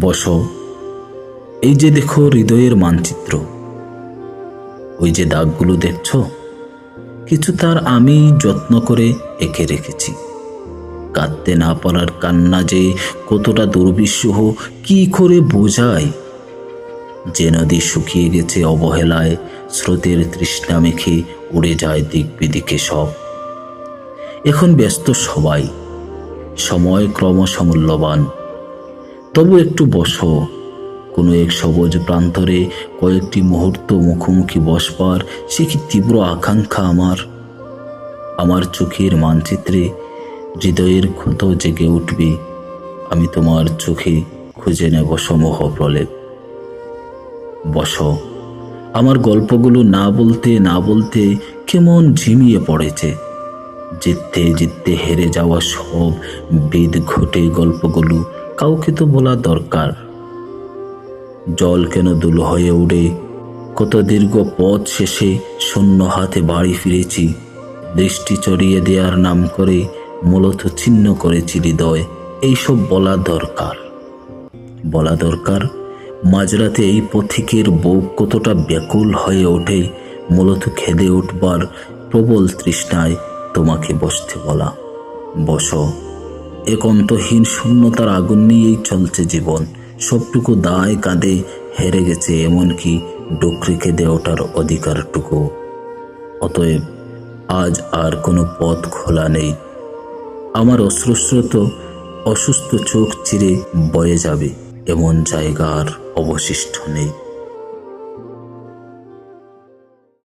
বসো। এই যে দেখো হৃদয়ের মানচিত্র। ওই যে দাগগুলো দেখছ? কিছু তার আমি যত্ন করে এঁকে রেখেছি। কাঁদতে না পারার কান্না যে কতটা দুর্বিষহ, কি করে বোঝায়? যে নদী শুকিয়ে গেছে অবহেলায়, স্রোতের তৃষ্ণা মেখে উড়ে যায় দিক বিদিকে সব। এখন ব্যস্ত সবাই। সময় ক্রমশ মূল্যবান। তবু একটু বসো। কোনো এক সবুজ প্রান্তরে কয়েকটি মুহূর্ত মুখোমুখি বসবার, সে কি তীব্র আকাঙ্ক্ষা আমার? আমার চোখের মানচিত্রে হৃদয়ের ক্ষত জেগে উঠবে। আমি তোমার চোখে খুঁজে নেব সমূহ প্রলেপ। বস। আমার গল্পগুলো না বলতে না বলতে কেমন ঝিমিয়ে পড়েছে। জিততে জিততে হেরে যাওয়া সব বেদ ঘটে গল্পগুলো। কাউকে তো বলা দরকার। জল কেন দুল হয়ে উড়ে? কত দীর্ঘ পথ শেষে শূন্য হাতে বাড়ি ফিরেছি। দৃষ্টি চড়িয়ে দেওয়ার নাম করে মূলত ছিন্ন করেছি হৃদয়। এইসব বলা দরকার। বলা দরকার, মাঝরাতে এই পথিকের বুক কতটা ব্যাকুল হয়ে ওঠে, মূলত খেদে উঠবার প্রবল তৃষ্ণায় তোমাকে বসতে বলা। বসো। এক অন্তহীন শূন্যতার আগুন নিয়েই চলছে জীবন। সবটুকু দায় কাঁধে হেরে গেছে এমনকি ডুকরি কেঁদে ওঠার অধিকারটুকু। অতএব আজ আর কোনো পথ খোলা নেই। আমার অশ্রুস্রোত অসুস্থ চোখ চিরে বয়ে যাবে, এমন জায়গা আর অবশিষ্ট নেই।